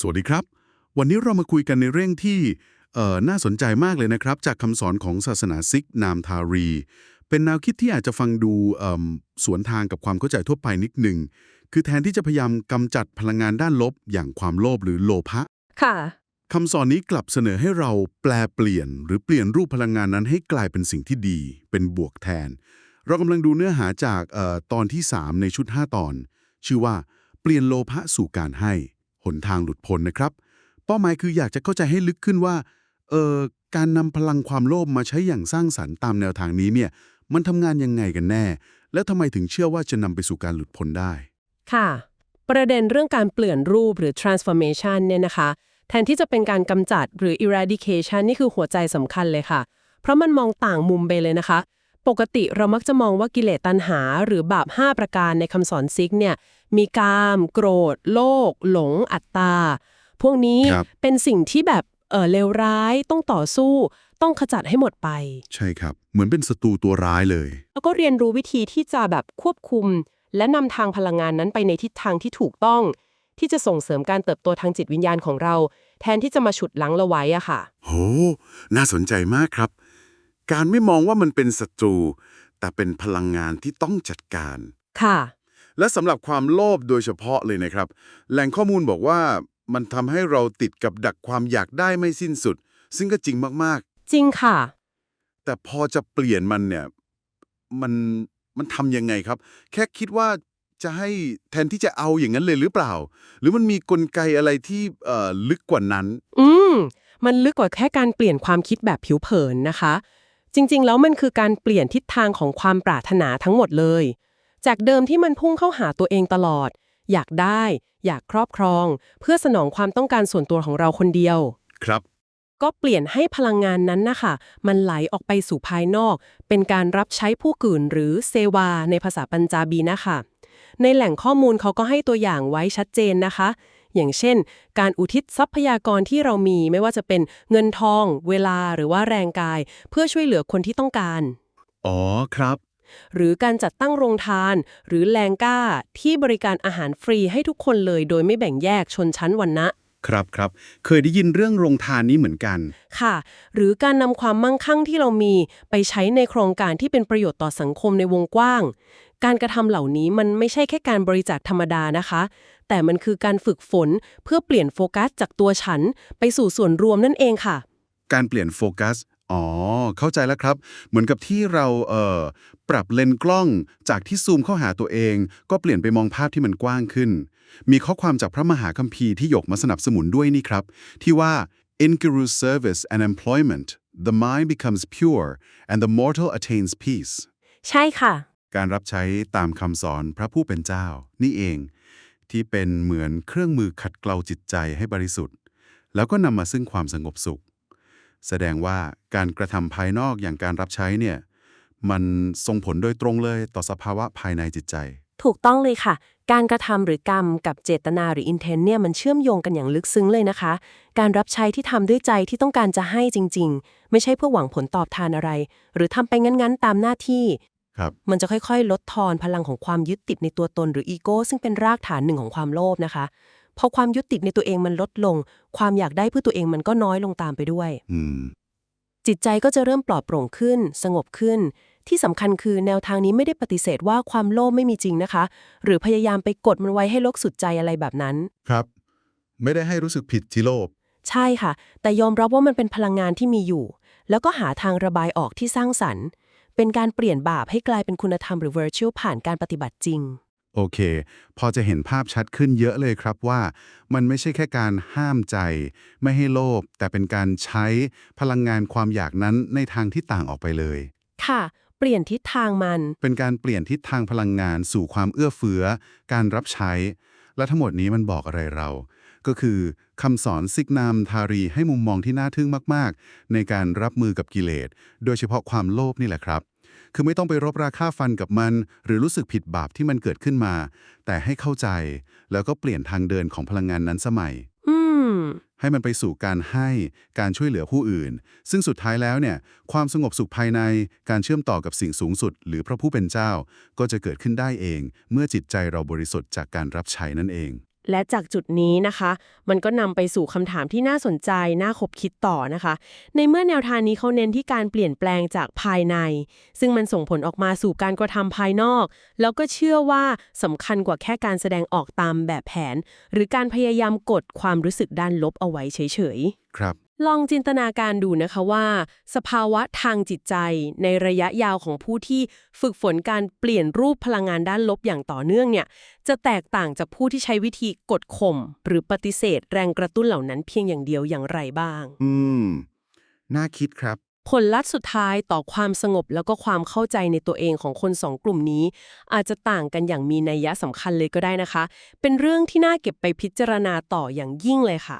สวัสดีครับ วันนี้เรามาคุยกันในเรื่องที่เอ่อน่าสนใจมากเลยนะครับ จากคำสอนของศาสนาซิกนามทารี เป็นแนวคิดที่อาจจะฟังดูเอิ่มสวนทางกับความเข้าใจทั่วไปนิดหนึ่ง คือแทนที่จะพยายามกำจัดพลังงานด้านลบ อย่างความโลภหรือโลภะค่ะคำสอนนี้กลับเสนอให้เราแปลเปลี่ยน หรือเปลี่ยนรูปพลังงานนั้นให้กลายเป็นสิ่งที่ดี เป็นบวกแทน เรากำลังดูเนื้อหาจากเออตอนที่ 3 ในชุด 5 ตอน ชื่อว่า เปลี่ยนโลภะสู่การให้ หนทางหลุดพ้นนะครับ เป้าหมายคืออยากจะเข้าใจให้ลึกขึ้นว่าเออการนำพลังความโลภมาใช้อย่างสร้างสรรค์ตามแนวทางนี้เนี่ยมันทำงานยังไงกันแน่ แล้วทำไมถึงเชื่อว่าจะนำไปสู่การหลุดพ้นได้ ค่ะ ประเด็นเรื่องการเปลี่ยนรูปหรือ transformation เนี่ยนะคะ แทนที่จะเป็นการกำจัดหรือ eradication นี่คือหัวใจสำคัญเลยค่ะ เพราะมันมองต่างมุมไปเลยนะคะ ปกติเรามักจะมองว่ากิเลสตัณหา หรือบาป 5 ประการในคำสอนซิกเนี่ยมีกาม โกรธ โลภหลง อัตตา พวกนี้ครับเป็นสิ่งที่แบบเออเลวร้ายต้องต่อสู้ ต้องขจัดให้หมดไป ใช่ครับ เหมือนเป็นศัตรูตัวร้ายเลย แล้วก็เรียนรู้วิธีที่จะแบบควบคุม และนำทางพลังงานนั้นไปในทิศทางที่ถูกต้อง ที่จะส่งเสริมการเติบโตทางจิตวิญญาณของเรา แทนที่จะมาฉุดลังเราไว้อะค่ะ โห น่าสนใจมากครับ การไม่มองว่ามันเป็นศัตรู แต่เป็นพลังงานที่ต้องจัดการ ค่ะ และสำหรับความโลภโดยเฉพาะเลยนะครับ แหล่งข้อมูลบอกว่ามันทำให้เราติดกับดักความอยากได้ไม่สิ้นสุด ซึ่งก็จริงมากจริงค่ะ ๆ แต่พอจะเปลี่ยนมันเนี่ย มันมันทำยังไงครับ แค่คิดว่าจะให้แทนที่จะเอาอย่างนั้นเลยหรือเปล่า หรือมันมีกลไกอะไรที่เอ่อลึกกว่านั้น อืม มันลึกกว่าแค่การเปลี่ยนความคิดแบบผิวเผินนะคะ จริงๆ แล้วมันคือการเปลี่ยนทิศทางของความปรารถนาทั้งหมดเลย จากเดิมที่มันพุ่งเข้าหาตัวเองตลอด อยากได้ อยากครอบครอง เพื่อสนองความต้องการส่วนตัวของเราคนเดียว ครับ ก็เปลี่ยนให้พลังงานนั้นนะคะ มันไหลออกไปสู่ภายนอก เป็นการรับใช้ผู้อื่นหรือเซวา ในภาษาปัญจาบีนะคะ ในแหล่งข้อมูลเขาก็ให้ตัวอย่างไว้ชัดเจนนะคะ อย่างเช่น การอุทิศทรัพยากรที่เรามีไม่ว่าจะเป็นเงินทอง เวลาหรือว่าแรงกาย เพื่อช่วยเหลือคนที่ต้องการ อ๋อครับ หรือการจัดตั้งโรงทาน หรือแรงกล้าที่บริการอาหารฟรีให้ทุกคนเลย โดยไม่แบ่งแยกชนชั้นวรรณะครับครับ เคยได้ยินเรื่องโรงทานนี้เหมือนกัน ค่ะ หรือการนำความมั่งคั่งที่เรามีไปใช้ในโครงการที่เป็นประโยชน์ต่อสังคมในวงกว้าง การกระทำเหล่านี้มันไม่ใช่แค่การบริจาคธรรมดานะคะ แต่มันคือการฝึกฝนเพื่อเปลี่ยนโฟกัสจากตัวฉัน ไปสู่ส่วนรวมนั่นเองค่ะ การเปลี่ยนโฟกัส อ๋อ เข้าใจแล้วครับ เหมือนกับที่เราเอ่อปรับเลนส์กล้องจากที่ซูมเข้าหาตัวเอง ก็เปลี่ยนไปมองภาพที่มันกว้างขึ้น มีข้อความจากพระมหาคัมภีร์ที่หยกมาสนับสนุนด้วยนี่ครับ ที่ว่า in Guru's service and employment the mind becomes pure and the mortal attains peace ใช่ค่ะ การรับใช้ตามคำสอนพระผู้เป็นเจ้า นี่เอง ที่เป็นเหมือนเครื่องมือขัดเกลาจิตใจให้บริสุทธิ์ แล้วก็นำมาซึ่งความสงบสุข แสดงว่าการกระทำภายนอกอย่างการรับใช้เนี่ยมันส่งผลโดยตรงเลยต่อสภาวะภายในจิตใจ ถูกต้องเลยค่ะ การกระทำหรือกรรมกับเจตนาหรือ intent เนี่ยมันเชื่อมโยงกันอย่างลึกซึ้งเลยนะคะ การรับใช้ที่ทำด้วยใจที่ต้องการจะให้จริง ๆ ไม่ใช่เพื่อหวังผลตอบแทนอะไร หรือทำไปงั้น ๆ ตามหน้าที่ ครับ มันจะค่อยๆ ลดทอนพลังของความยึดติดในตัวตนหรืออีโก้ซึ่งเป็นรากฐานหนึ่งของความโลภนะคะ พอความยึดติดในตัวเองมันลดลง ความอยากได้เพื่อตัวเองมันก็น้อยลงตามไปด้วย อืม จิตใจก็จะเริ่มปลอดโปร่งขึ้น สงบขึ้น ที่สำคัญคือแนวทางนี้ไม่ได้ปฏิเสธว่าความโลภไม่มีจริงนะคะ หรือพยายามไปกดมันไว้ให้โลกสุดใจอะไรแบบนั้น ครับ ไม่ได้ให้รู้สึกผิดที่โลภใช่ค่ะ แต่ยอมรับว่ามันเป็นพลังงานที่มีอยู่ แล้วก็หาทางระบายออกที่สร้างสรรค์ เป็นการเปลี่ยนบาปให้กลายเป็นคุณธรรมหรือ virtue ผ่านการปฏิบัติจริง โอเค พอจะเห็นภาพชัดขึ้นเยอะเลยครับว่า มันไม่ใช่แค่การห้ามใจ ไม่ให้โลภแต่เป็นการใช้พลังงานความอยากนั้นในทางที่ต่างออกไปเลย ค่ะ เปลี่ยนทิศทางมัน เป็นการเปลี่ยนทิศทางพลังงานสู่ความเอื้อเฟื้อ การรับใช้ และทั้งหมดนี้มันบอกอะไรเรา ก็คือ คำสอนซิกนามทารีให้มุมมองที่น่าทึ่งมาก ๆ ในการรับมือกับกิเลส โดยเฉพาะความโลภนี่แหละครับ คือไม่ต้องไปรบราค่าฟันกับมัน หรือรู้สึกผิดบาปที่มันเกิดขึ้นมา แต่ให้เข้าใจ แล้วก็เปลี่ยนทางเดินของพลังงานนั้นสมัยอืมให้มันไปสู่การให้การช่วยเหลือผู้อื่น ซึ่งสุดท้ายแล้วเนี่ย ความสงบสุขภายในการเชื่อมต่อกับสิ่งสูงสุด หรือพระผู้เป็นเจ้า ก็จะเกิดขึ้นได้เอง เมื่อจิตใจเราบริสุทธิ์จากการรับใช้นั่นเอง และจากจุดนี้นะคะ มันก็นำไปสู่คำถามที่น่าสนใจ น่าคบคิดต่อนะคะ ในเมื่อแนวทางนี้เขาเน้นที่การเปลี่ยนแปลงจากภายใน ซึ่งมันส่งผลออกมาสู่การกระทำภายนอก แล้วก็เชื่อว่าสำคัญกว่าแค่การแสดงออกตามแบบแผน หรือการพยายามกดความรู้สึกด้านลบเอาไว้เฉยๆ ครับ ลองจินตนาการดูนะคะว่า สภาวะทางจิตใจในระยะยาวของผู้ที่ฝึกฝนการเปลี่ยนรูปพลังงานด้านลบอย่างต่อเนื่องเนี่ยจะแตกต่างจากผู้ที่ใช้วิธีกดข่มหรือปฏิเสธแรงกระตุ้นเหล่านั้นเพียงอย่างเดียวอย่างไรบ้าง อืม น่าคิดครับ ผลลัพธ์สุดท้ายต่อความสงบแล้วก็ความเข้าใจในตัวเองของคนสองกลุ่มนี้ อาจจะต่างกันอย่างมีนัยยะสำคัญเลยก็ได้นะคะ เป็นเรื่องที่น่าเก็บไปพิจารณาต่ออย่างยิ่งเลยค่ะ